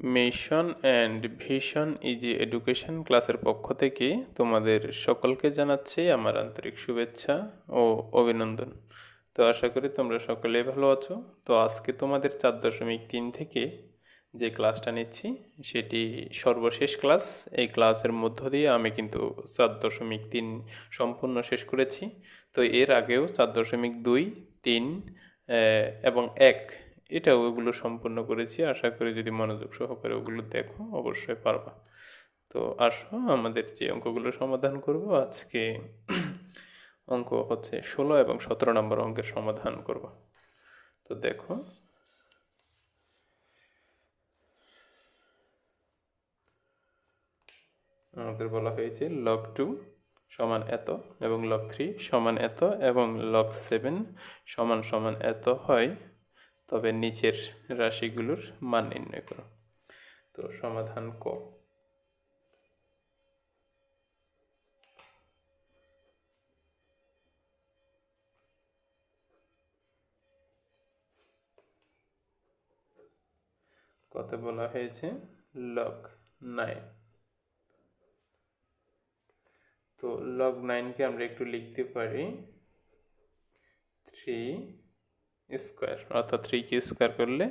Mission and vision easy education ক্লাসের পক্ষ থেকে তোমাদের সকলকে জানাচ্ছি আমার আন্তরিক শুভেচ্ছা ও অভিনন্দন। তো আশা করি তোমরা সকলেই ভালো আছো। তো আজকে তোমাদের চার দশমিক তিন থেকে যে ক্লাসটা নিচ্ছি, সেটি সর্বশেষ ক্লাস। এই ক্লাসের মধ্য দিয়ে আমি কিন্তু চার দশমিক তিন সম্পূর্ণ শেষ করেছি। তো এর আগেও চার দশমিক দুই, তিন এবং এক এটা ওগুলো সম্পূর্ণ করেছি। আশা করি যদি মনোযোগ সহকারে ওগুলো দেখো, অবশ্যই পারবা। তো আসো, আমাদের যে অঙ্কগুলো সমাধান করব, আজকে অঙ্ক হচ্ছে ষোলো এবং সতেরো নম্বর অঙ্কের সমাধান করব। তো দেখো, আমাদের বলা হয়েছে লগ টু সমান এত এবং লগ থ্রি সমান এত এবং লগ সেভেন সমান সমান এত হয় তবে নিচের রাশিগুলোর মান নির্ণয় করো। তো সমাধান ক। কত বলা হয়েছে? লগ নাইন তো লগ নাইনকে আমরা একটু লিখতে পারি। থ্রি স্কোয়ার অর্থাৎ থ্রিকে স্কোয়ার করলে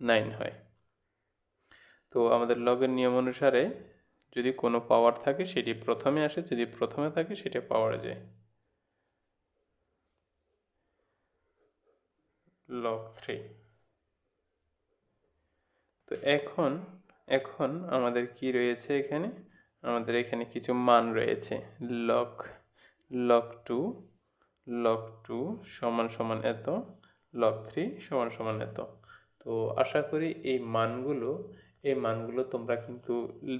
নাইন হয়। তো আমাদের লগের নিয়ম অনুসারে যদি কোনো পাওয়ার থাকে, সেটি প্রথমে আসে, যদি প্রথমে থাকে, সেটা পাওয়ারে যায়। লগ থ্রি তো এখন এখন আমাদের কি রয়েছে এখানে? আমাদের এখানে কিছু মান রয়েছে। Log log two log two সমান সমান এত লক থ্রি সমান সমান এত। তো আশা করি এই মানগুলো এই মানগুলো তোমরা কিন্তু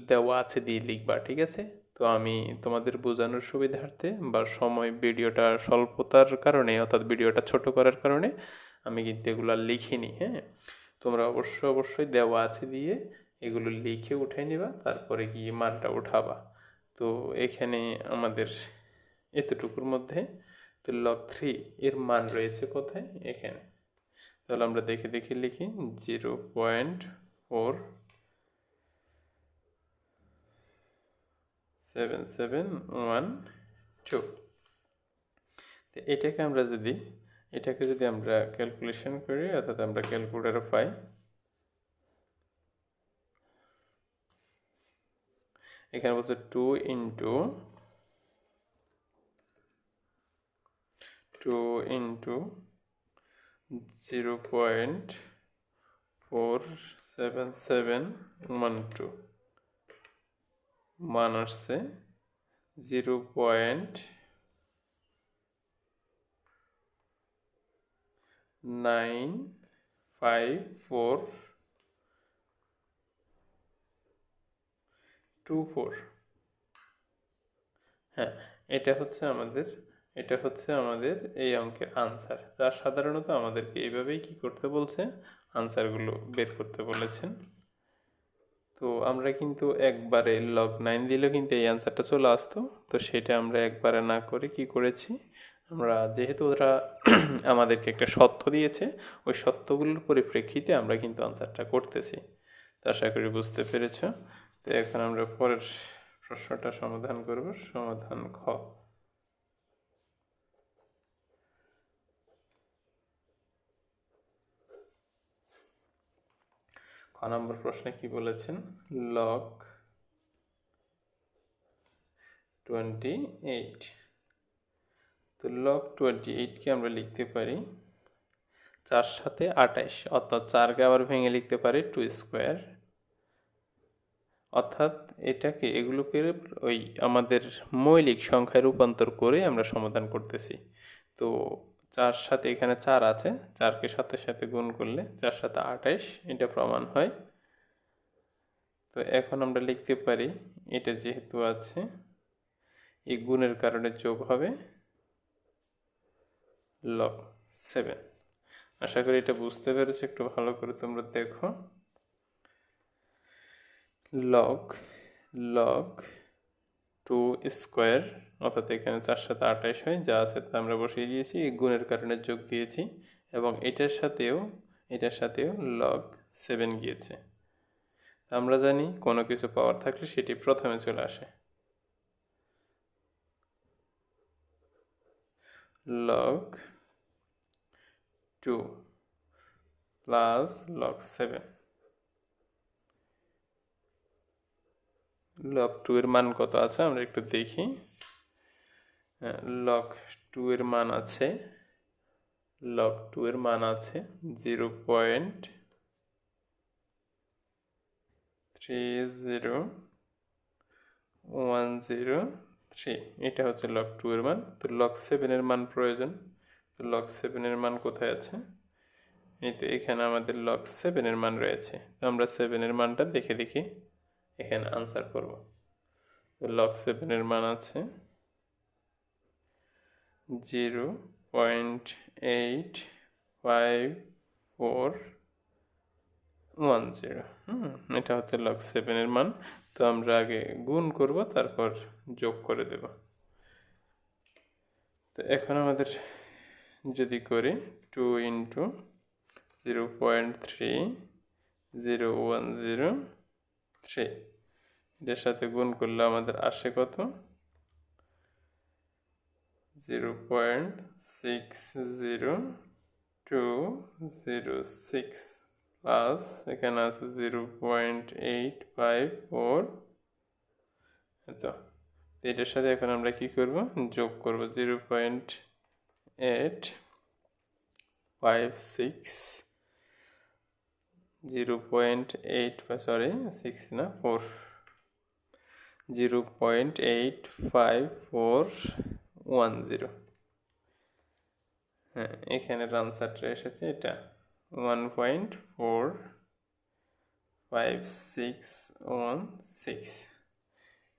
দেওয়া আছে দিয়ে লিখবা, ঠিক আছে? তো আমি তোমাদের বোঝানোর সুবিধার্থে বা সময় ভিডিওটা স্বল্পতার কারণে অর্থাৎ ভিডিওটা ছোট করার কারণে আমি কিন্তু এগুলো লিখিনি হ্যাঁ? তোমরা অবশ্যই অবশ্যই দেওয়া আছে দিয়ে এগুলো লিখে উঠাই নিবা, তারপরে গিয়ে মানটা উঠাবা। তো এখানে আমাদের এতটুকুর মধ্যে তো লগ থ্রি এর মান রয়েছে কোথায়? এখানে। তাহলে আমরা দেখে দেখে লিখি zero point four seven seven one two তো এটাকে আমরা যদি, এটাকে যদি আমরা ক্যালকুলেশন করি, অর্থাৎ আমরা ক্যালকুলেটার পাই, এখানে বলছে two into two into zero point four seven seven one two মান আসছে zero point nine five four two four হ্যাঁ এটা হচ্ছে আমাদের এটা হচ্ছে আমাদের এই অঙ্কের আনসার যা সাধারণত আমাদেরকে এইভাবেই কি করতে বলছে? আনসারগুলো বের করতে বলেছেন। তো আমরা কিন্তু একবারে লগ নাইন দিলেও কিন্তু এই অ্যান্সারটা চলে আসতো। তো সেটা আমরা একবারে না করে কি করেছি? আমরা যেহেতু ওরা আমাদেরকে একটা সত্য দিয়েছে, ওই সত্যগুলোর পরিপ্রেক্ষিতে আমরা কিন্তু আনসারটা করতেছি। তো আশা করি বুঝতে পেরেছ। তো এখন আমরা পরের প্রশ্নটা সমাধান করব। সমাধান খ। নম্বর প্রশ্নে কি বলেছেন? লগ টোয়েন্টি এইট তো লগ টোয়েন্টি এইটকে আমরা লিখতে পারি চার সাথে আঠাইশ, অর্থাৎ চারকে আবার ভেঙে লিখতে পারি টু স্কোয়ার অর্থাৎ এটাকে এগুলোকে ওই আমাদের মৌলিক সংখ্যায় রূপান্তর করে আমরা সমাধান করতেছি। তো চার সাথে এখানে চার আছে, চারকে সাথে সাথে গুণ করলে চার সাথে আঠাইশ, এটা প্রমাণ হয়। তো এখন আমরা লিখতে পারি, এটা যেহেতু আছে, এই গুণের কারণে যোগ হবে লগ সেভেন আশা করি এটা বুঝতে পেরেছ, একটু ভালো করে তোমরা দেখো। লগ লগ টু স্কোয়ার অর্থাৎ এখানে চার সাথে আঠাশ হয়, যা আছে তা আমরা বসিয়ে দিয়েছি, গুণের কারণে যোগ দিয়েছি, এবং এটার সাথেও এটার সাথেও লগ সেভেন গিয়েছে। আমরা জানি কোনো কিছু পাওয়ার থাকলে সেটি প্রথমে চলে আসে। Log two plus log seven log two এর মান কত আছে? আমরা একটু দেখি। হ্যাঁ, লক টু এর মান আছে। লক টু এর মান আছে zero point three zero one zero three এটা হচ্ছে লক টু এর মান। তো লক সেভেনের মান প্রয়োজন। তো লক সেভেনের মান কোথায় আছে? এই তো এখানে আমাদের লক সেভেনের মান রয়েছে। তো আমরা সেভেনের মানটা দেখে দেখি। এখানে আনসার করব। লগ সেভেনের মান আছে zero point eight five four one zero হুম, এটা হচ্ছে লক সেভেনের মান। তো আমরা আগে গুণ করব, তারপর যোগ করে দেব। তো এখন আমাদের যদি করি two into zero point three zero one zero three এটার সাথে গুণ করলে আমাদের আসে কত? Zero point six zero two zero six plus এখানে আছে zero point eight five four. তো এটার সাথে এখন আমরা কি করব? যোগ করব। Zero point eight five six zero point eight sorry six না four zero point eight five four one zero হ্যাঁ এখানের আনসারটা এসেছে এটা। One point four five six one six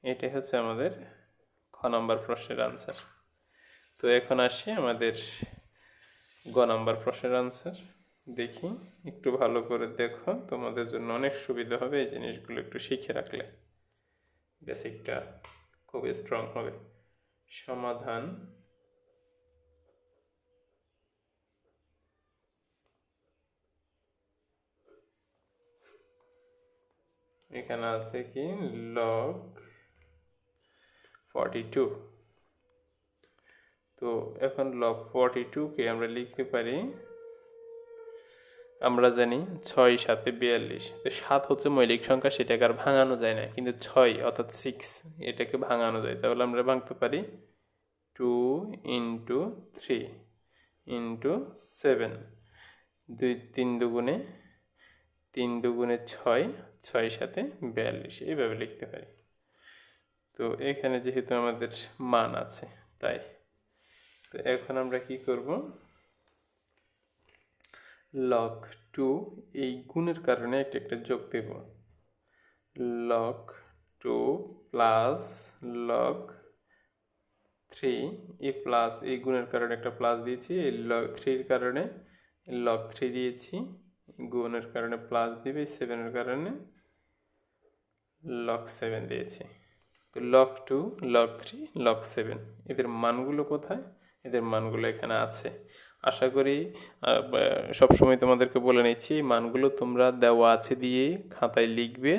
এটাই হচ্ছে আমাদের খ নম্বর প্রশ্নের আনসার তো এখন আসি আমাদের গ নম্বর প্রশ্নের আনসার দেখি, একটু ভালো করে দেখো। তোমাদের জন্য অনেক সুবিধা হবে এই জিনিসগুলো একটু শিখে রাখলে। বেসিকটা খুবই স্ট্রং হবে। সমাধান। এখানে আছে কি? লগ ফর্টি টু তো এখন লগ ফর্টি টুকে আমরা লিখতে পারি আমরা জানি ছয় সাথে বিয়াল্লিশ। তো সাত হচ্ছে মৌলিক সংখ্যা, সেটাকে আর ভাঙানো যায় না। কিন্তু ছয় অর্থাৎ সিক্স এটাকে ভাঙানো যায়। তাহলে আমরা ভাঙতে পারি two into three into seven দুই, তিন দুগুণে তিন দুগুণে ছয় ছয় সাথে বিয়াল্লিশ। এইভাবে লিখতে পারি। তো এখানে যেহেতু আমাদের মান আছে, তাই। তো এখন আমরা কি করব? লক টু এই গুণের কারণে একটা একটা যোগ দেব। Log two plus log three এ প্লাস এই গুণের কারণে একটা প্লাস দিয়েছি, এই লক থ্রির কারণে লক থ্রি দিয়েছি গুণের কারণে প্লাস দিবে সেভেনের কারণে লক সেভেন দিয়েছি। তো log two log three log seven এদের মানগুলো কোথায়? এদের মানগুলো এখানে আছে। আশা করি সবসময় তোমাদেরকে বলে নিচ্ছি, মানগুলো তোমরা দেওয়া আছে দিয়ে খাতায় লিখবে,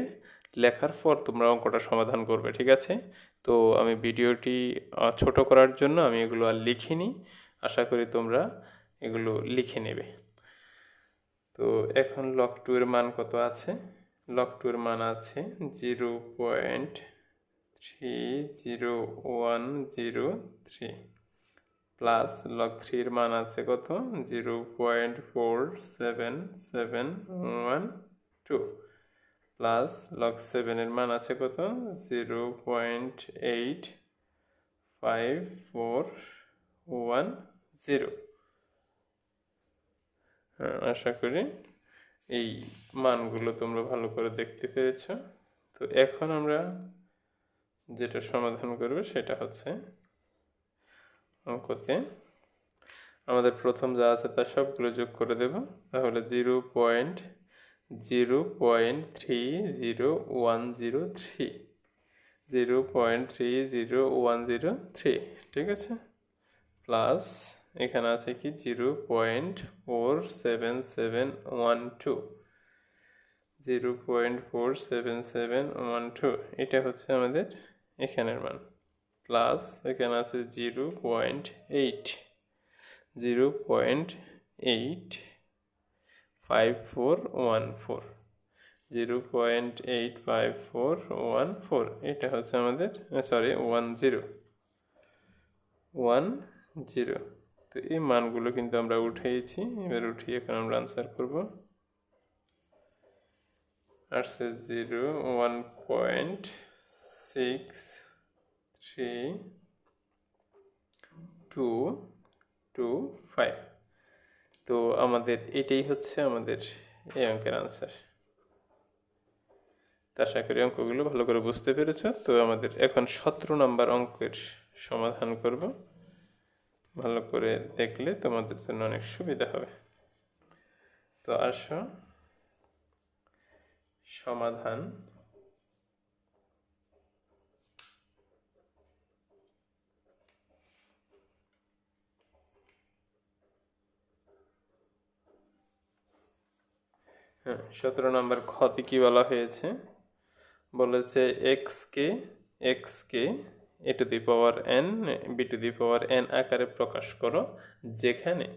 লেখার পর তোমরা অঙ্কটা সমাধান করবে, ঠিক আছে? তো আমি ভিডিওটি ছোট করার জন্য আমি এগুলো আর লিখিনি, আশা করি তোমরা এগুলো লিখে নেবে। তো এখন লক টু এর মান কত আছে? লক টু এর মান আছে zero point three zero one zero three plus log থ্রির মান আছে কত? Zero point four seven seven one two. Plus log সেভেনের মান আছে কত? Zero point eight five four one zero. আশা করি এই মানগুলো তোমরা ভালো করে দেখতে পেরেছ। তো এখন আমরা যেটা সমাধান করবে সেটা হচ্ছে অঙ্কতে। আমাদের প্রথম যা আছে তা সবগুলো যোগ করে দেব। তাহলে zero point zero point three zero one zero three. Zero point three zero one zero three, ঠিক আছে? প্লাস এখানে আছে কি? Zero point four seven seven one two. Zero point four seven seven one two, এটা হচ্ছে আমাদের এখানের মান। প্লাস এখানে আছে zero point eight zero point eight five four one four zero point eight five four one four এটা হচ্ছে আমাদের sorry one zero one zero তো এই মানগুলো কিন্তু আমরা উঠিয়েছি, এবার উঠিয়ে এখন আমরা আনসার করব। আসছে zero one point six three two two five তো আমাদের এটাই হচ্ছে আমাদের এই অঙ্কের আনসার তা আশা করি অঙ্কগুলো ভালো করে বুঝতে পেরেছ। তো আমাদের এখন সতেরো নম্বর অঙ্কের সমাধান করব। ভালো করে দেখলে তোমাদের জন্য অনেক সুবিধা হবে। তো আসো। সমাধান হ্যাঁ সতেরো নম্বর ক্ষতি কি বলা হয়েছে? বলেছে এক্স কে এক্স কে a to the power n b to the power n আকারে প্রকাশ করো যেখানে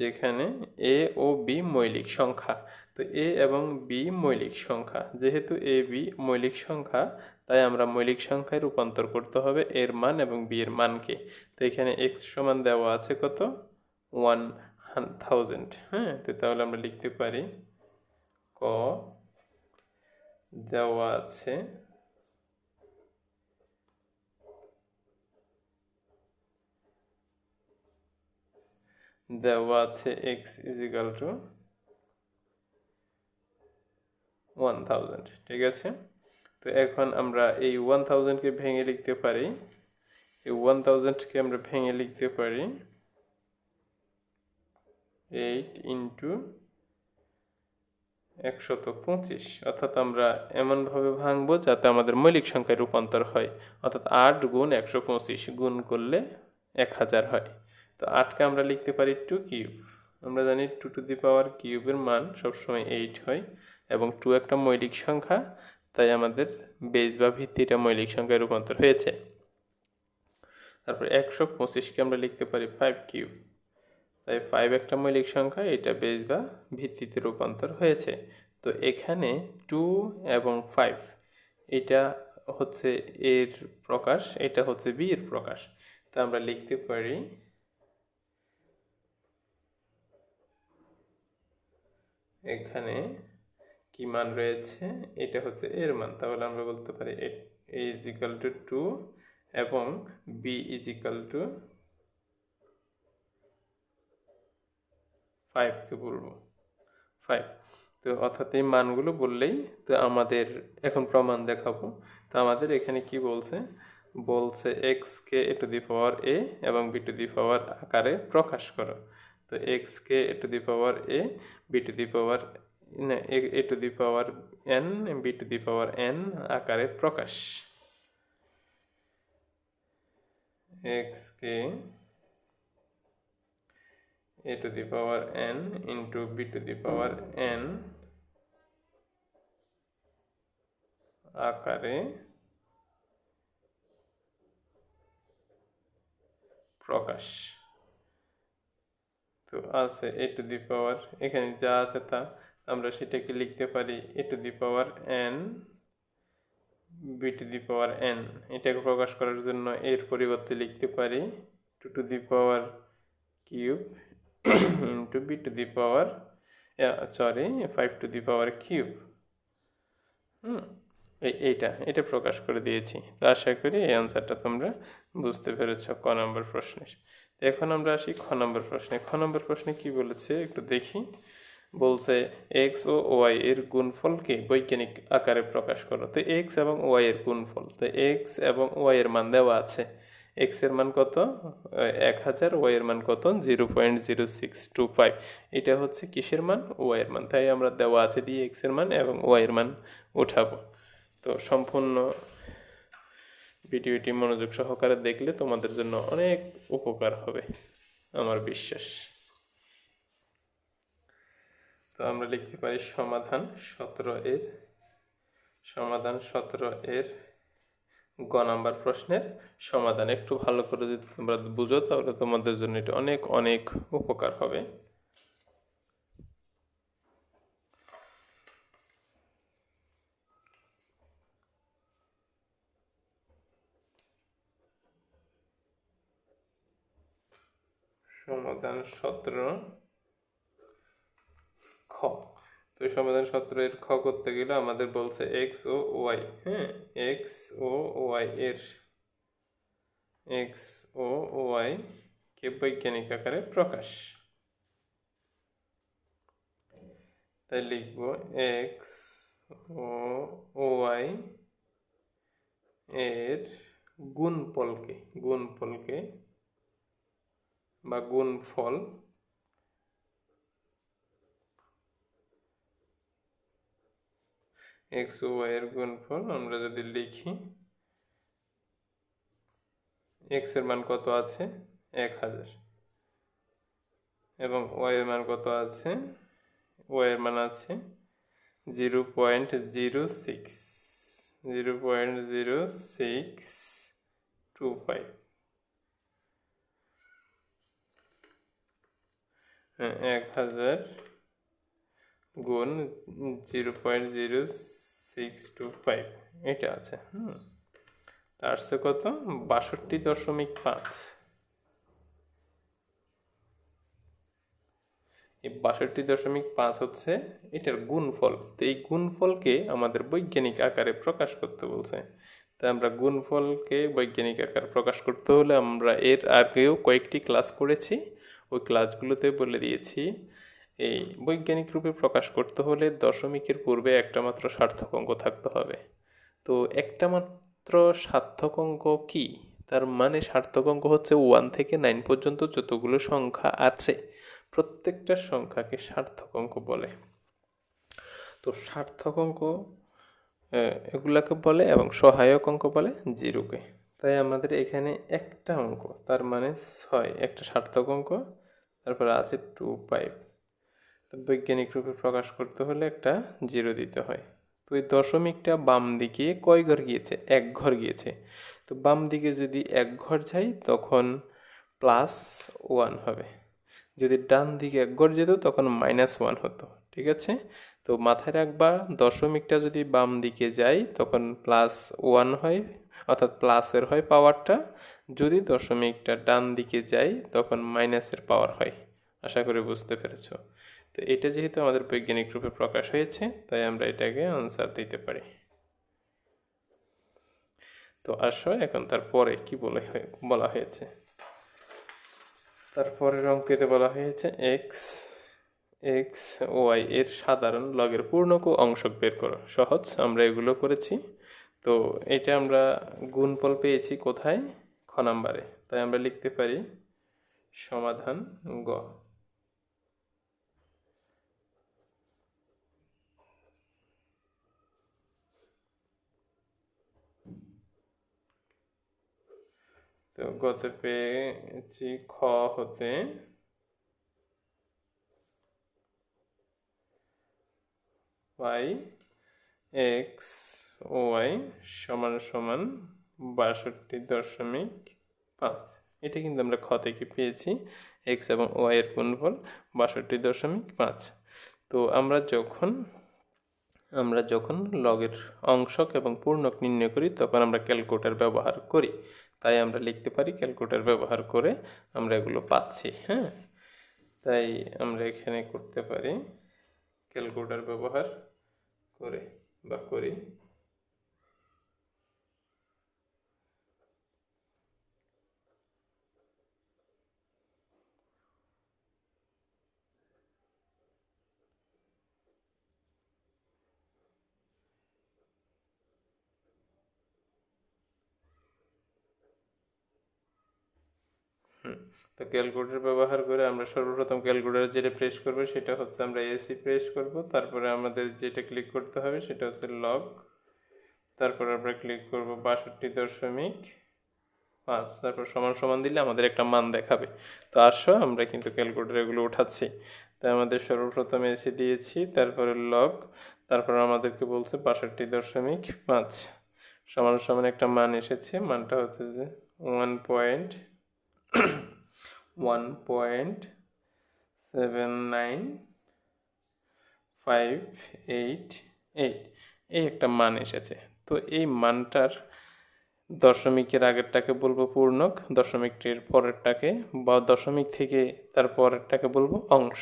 যেখানে এ ও বি মৌলিক সংখ্যা। তো এ এবং বি মৌলিক সংখ্যা, যেহেতু এ বি মৌলিক সংখ্যা, তাই আমরা মৌলিক সংখ্যায় রূপান্তর করতে হবে এর মান এবং বি এর মানকে। তো এখানে এক্স সমান দেওয়া আছে কত? ওয়ান থাউজেন্ড হ্যাঁ? তো তাহলে আমরা লিখতে পারি ক দেওয়া আছে। দেওয়া আছে x is equal to one thousand ঠিক আছে? তো এখন আমরা এই ওয়ান থাউজেন্ডকে ভেঙে লিখতে পারি। এই ওয়ান থাউজেন্ডকে আমরা ভেঙে লিখতে পারি। এইট ইন্টু একশত পঁচিশ। অর্থাৎ আমরা এমনভাবে ভাঙবো যাতে আমাদের মৌলিক সংখ্যায় রূপান্তর হয়। অর্থাৎ আট গুণ একশো পঁচিশ গুণ করলে এক হাজার হয়। তো আটকে আমরা লিখতে পারি টু কিউব। আমরা জানি টু টু দি পাওয়ার কিউবের মান সবসময় এইট হয় এবং টু একটা মৌলিক সংখ্যা, তাই আমাদের বেজ বা ভিত্তিটা মৌলিক সংখ্যায় রূপান্তর হয়েছে। তারপর একশো পঁচিশকে আমরা লিখতে পারি ফাইভ কিউব তাই ফাইভ একটা মৌলিক সংখ্যা এটা বেজ বা ভিত্তিতে রূপান্তর হয়েছে। তো এখানে টু এবং ফাইভ এটা হচ্ছে এর প্রকাশ, এটা হচ্ছে বি এর প্রকাশ। তা আমরা লিখতে পারি এখানে কি মান রয়েছে? এটা হচ্ছে এর মান, তাহলে আমরা বলতে পারি a is equal to two এবং বি ইজ টু ফাইভকে বলব? ফাইভ তো অর্থাৎ এই মানগুলো বললেই তো আমাদের এখন প্রমাণ দেখাবো। তো আমাদের এখানে কি বলছে? বলছে এক্সকে এ টু দি পাওয়ার এ এবং বি টু দি পাওয়ার আকারে প্রকাশ করো। তো এক্সকে a to the power a b to the power a to the power n b to the power n আকারে প্রকাশ। এক্সকে a to the power n into b to the power n আকারে প্রকাশ। তো আছে এ টু দি পাওয়ার এখানে যা আছে তা আমরা সেটাকে লিখতে পারি a to the power n b to the power n এটাকে প্রকাশ করার জন্য এর পরিবর্তে লিখতে পারি two to the power cube into b to the power yeah, sorry 5 to the power cube. হুম এইটা এটা প্রকাশ করে দিয়েছি। তো আশা করি এই অ্যান্সারটা তোমরা বুঝতে পেরেছ ক নম্বর প্রশ্নের। তো এখন আমরা আসি খ নম্বর প্রশ্নে। খ নম্বর প্রশ্নে কি বলেছে? একটু দেখি। বলছে এক্স ও ওয়াই এর গুণফলকে বৈজ্ঞানিক আকারে প্রকাশ করো? তো এক্স এবং ওয়াই এর গুণফল। তো এক্স এবং ওয়াই এর মান দেওয়া আছে। এক্সের মান কত? এক হাজার ওয়াই এর মান কত? Zero point zero six two five এটা হচ্ছে কিসের মান? ওয়াই এর মান। তাই আমরা দেওয়া আছে দিয়ে এক্সের মান এবং ওয়াই এর মান উঠাবো। তো সম্পূর্ণ ভিডিওটি মনোযোগ সহকারে দেখলে তোমাদের জন্য অনেক উপকার হবে, আমার বিশ্বাস। তো আমরা লিখতে পারি সমাধান সতেরো এর, সমাধান সতেরো এর গ নাম্বার প্রশ্নের সমাধান। একটু ভালো করে যদি তোমরা বুঝো, তাহলে তোমাদের জন্য এটা অনেক অনেক উপকার হবে। সমাধান সতেরো, খ। তো সমাধান সতেরো এর খ করতে গেলে আমাদের বলছে এক্স ও ওয়াই হ্যাঁ? এক্স ও ওয়াই এর এক্স ও ওয়াই কে বৈজ্ঞানিক আকারে প্রকাশ। তাই লিখব এক্স ও ওয়াই এর গুণফলকে গুণফলকে বা গুণফল এক্স ও ওয়াই এর গুণফল আমরা যদি লিখি এক্সের মান কত আছে? এক হাজার। এবং ওয়াই এর মান কত আছে? ওয়াই এর মান আছে zero point zero six zero point zero six two five এক হাজার গুণ zero point zero six two five, এটা আছে, হুম। তার সে কত? বাষট্টি দশমিক পাঁচ। এই বাষট্টি দশমিক পাঁচ হচ্ছে এটার গুণফল। তো এই গুণফলকে আমাদের বৈজ্ঞানিক আকারে প্রকাশ করতে বলছে। তো আমরা গুণফলকে বৈজ্ঞানিক আকার প্রকাশ করতে হলে আমরা এর আগেও কয়েকটি ক্লাস করেছি। ওই ক্লাসগুলোতে বলে দিয়েছি এই বৈজ্ঞানিক রূপে প্রকাশ করতে হলে দশমিকের পূর্বে একটা মাত্র সার্থক অঙ্ক থাকতে হবে। তো একটা মাত্র সার্থক অঙ্ক কি? তার মানে সার্থক অঙ্ক হচ্ছে ওয়ান থেকে নাইন পর্যন্ত যতগুলো সংখ্যা আছে, প্রত্যেকটা সংখ্যাকে সার্থক অঙ্ক বলে। তো সার্থক অঙ্ক এগুলাকে বলে এবং সহায়ক অঙ্ক বলে জিরোকে। তাই আমাদের এখানে একটা অঙ্ক, তার মানে ছয়, একটা সার্থক অঙ্ক, তারপরে আছে টু ফাইভ তো বৈজ্ঞানিক রূপে প্রকাশ করতে হলে একটা জিরো দিতে হয়। তো এই দশমিকটা বাম দিকে কয় ঘর গিয়েছে? এক ঘর গিয়েছে। তো বাম দিকে যদি এক ঘর যাই তখন প্লাস ওয়ান হবে। যদি ডান দিকে এক ঘর যেত, তখন মাইনাস ওয়ান হতো। ঠিক আছে? তো মাথায় রাখবা, দশমিকটা যদি বাম দিকে যায়, তখন প্লাস ওয়ান হয়, অর্থাৎ প্লাসের হয় পাওয়ারটা। যদি দশমিকটা ডান দিকে যায়, তখন মাইনাসের পাওয়ার হয়। আশা করি বুঝতে পেরেছ। তো এটা যেহেতু আমাদের বৈজ্ঞানিক রূপে প্রকাশ হয়েছে, তাই আমরা এটাকে আনসার দিতে পারি। তো আসো এখন তারপরে কি বলে বলা হয়েছে? তারপরের অঙ্কেতে বলা হয়েছে এক্স এক্স ওয়াই এর সাধারণ লগের পূর্ণক অংশক বের করো। সহজ, আমরা এগুলো করেছি। তো এটা আমরা গুণফল পেয়েছি কোথায়? খ নাম্বারে। তাই আমরা লিখতে পারি সমাধান গ। তো গত পেয়েছি খ হতে। ওয়াই, এক্স, ওয়াই সমান সমান বাষট্টি দশমিক পাঁচ। এটা কিন্তু আমরা খ থেকে পেয়েছি। এক্স এবং ওয়াই এর গুণফল বাষট্টি দশমিক পাঁচ। তো আমরা যখন আমরা যখন লগের অংশক এবং পূর্ণক নির্ণয় করি, তখন আমরা ক্যালকুলেটার ব্যবহার করি। তাই আমরা লিখতে পারি ক্যালকুলেটার ব্যবহার করে আমরা এগুলো পাচ্ছি হ্যাঁ? তাই আমরা এখানে করতে পারি ক্যালকুলেটার ব্যবহার করে বা করি। তো ক্যালকুলেটর ব্যবহার করে আমরা সর্বপ্রথম ক্যালকুলেটার যেটা প্রেস করব সেটা হচ্ছে আমরা এসি প্রেস করব। তারপরে আমাদের যেটা ক্লিক করতে হবে সেটা হচ্ছে লগ তারপর আমরা ক্লিক করব বাষট্টি দশমিক পাঁচ। তারপর সমান সমান দিলে আমাদের একটা মান দেখাবে। তো আসো, আমরা কিন্তু ক্যালকুলেটার এগুলো উঠাচ্ছি তাই আমাদের সর্বপ্রথম এসে দিয়েছি, তারপরে লগ তারপর আমাদেরকে বলছে বাষট্টি দশমিক পাঁচ। সমান সমান একটা মান এসেছে। মানটা হচ্ছে যে one point one point seven nine five eight eight এই একটা মান এসেছে। তো এই মানটার দশমিকের আগেরটাকে বলব পূর্ণক, দশমিকটির পরেরটাকে বা দশমিক থেকে তার পরেরটাকে বলব অংশ।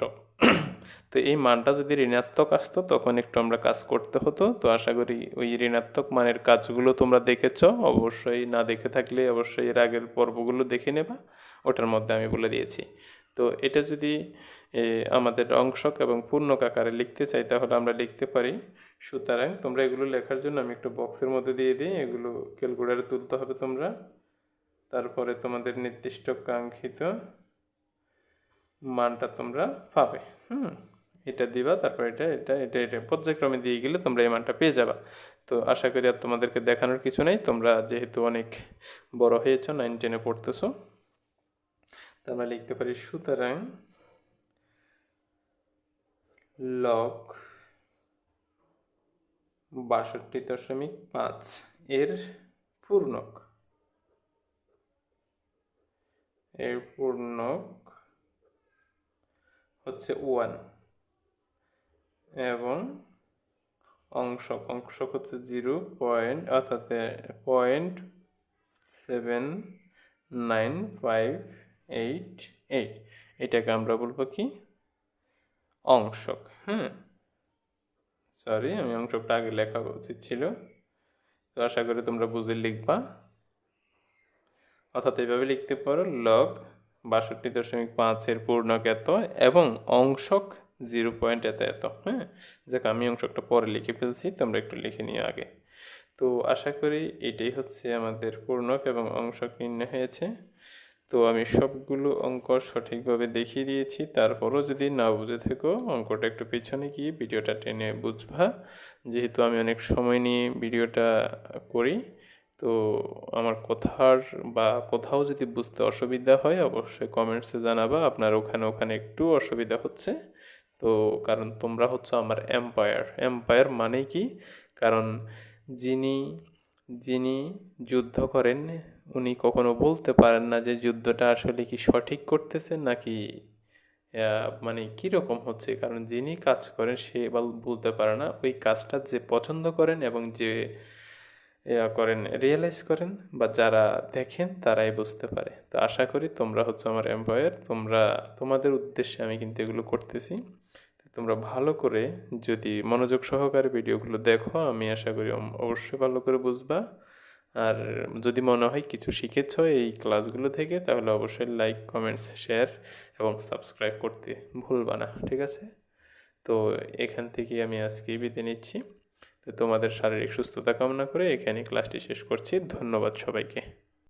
তো এই মানটা যদি ঋণাত্মক আসতো, তখন একটু আমরা কাজ করতে হতো। তো আশা করি ওই ঋণাত্মক মানের কাজগুলো তোমরা দেখেছ। অবশ্যই না দেখে থাকলে অবশ্যই এর আগের পর্বগুলো দেখে নেবা। ওটার মধ্যে আমি বলে দিয়েছি। তো এটা যদি আমাদের অংশক এবং পূর্ণক আকারে লিখতে চাই, তাহলে আমরা লিখতে পারি, সুতরাং তোমরা এগুলো লেখার জন্য আমি একটু বক্সের মধ্যে দিয়ে দিই। এগুলো ক্যালকুলেটারে তুলতে হবে তোমরা। তারপরে তোমাদের নির্দিষ্ট কাঙ্ক্ষিত মানটা তোমরা পাবে। হুম? এটা দিবা, তারপর এটা এটা এটা এটা। পর্যায়ক্রমে দিয়ে গেলে তোমরা এই মানটা পেয়ে যাবা। তো আশা করি আর তোমাদেরকে দেখানোর কিছু নেই। তোমরা যেহেতু অনেক বড় হয়েছো নাইন টেনে পড়তেছো, তো আমরা লিখতে পারি, সুতরাং লক বাষট্টি দশমিক পাঁচ এর পূর্ণক। এর পূর্ণক হচ্ছে ওয়ান এবং অংশক অংশক হচ্ছে জিরো পয়েন্ট, অর্থাৎ point seven nine five eight eight. এটাকে আমরা বলব কি? অংশক হ্যাঁ সরি আমি অংশকটা আগে লেখা উচিত ছিল। তো আশা করি তোমরা বুঝে লিখবা। অর্থাৎ এইভাবে লিখতে পারো, লগ বাষট্টি দশমিক পাঁচের পূর্ণক এত এবং অংশক জিরো পয়েন্ট এত এত হ্যাঁ? যাক, আমি অংশকটা পরে লিখে ফেলছি, তোমরা একটু লিখে নিও আগে। তো আশা করি এটাই হচ্ছে আমাদের পূর্ণক এবং অংশক নির্ণয় হয়েছে। তো আমি সবগুলো অঙ্ক সঠিকভাবে দেখিয়ে দিয়েছি, তারপরও যদি না বুঝে থেকো, অঙ্কটা একটু পিছনে গিয়ে ভিডিওটা টেনে বুঝবা। যেহেতু আমি অনেক সময় নিয়ে ভিডিওটা করি, তো আমার কথার বা কোথাও যদি বুঝতে অসুবিধা হয়, অবশ্যই কমেন্টসে জানাবা। আপনার ওখানে ওখানে একটু অসুবিধা হচ্ছে। তো কারণ তোমরা হচ্ছে আমার এম্পায়ার এম্পায়ার মানে কি? কারণ যিনি যিনি যুদ্ধ করেন, উনি কখনো বলতে পারেন না যে যুদ্ধটা আসলে কি সঠিক করতেছে নাকি মানে কীরকম হচ্ছে। কারণ যিনি কাজ করেন, সে বল- বলতে পারে না, ওই কাজটা যে পছন্দ করেন এবং যে করেন রিয়েলাইজ করেন বা যারা দেখেন তারাই বুঝতে পারে। তো আশা করি তোমরা হচ্ছে আমার এম্পায়ার তোমরা, তোমাদের উদ্দেশ্যে আমি কিন্তু এগুলো করতেছি। তোমরা ভালো করে যদি মনোযোগ সহকারে ভিডিওগুলো দেখো, আমি আশা করি অবশ্যই ভালো করে বুঝবা। আর যদি মনে হয় কিছু শিখেছ এই ক্লাসগুলো থেকে, তাহলে অবশ্যই লাইক কমেন্টস শেয়ার এবং সাবস্ক্রাইব করতে ভুলবা না, ঠিক আছে? তো এখান থেকে আমি আজকেই বিদায় নিচ্ছি। তো তোমাদের শারীরিক সুস্থতা কামনা করে এখানে ক্লাসটি শেষ করছি। ধন্যবাদ সবাইকে।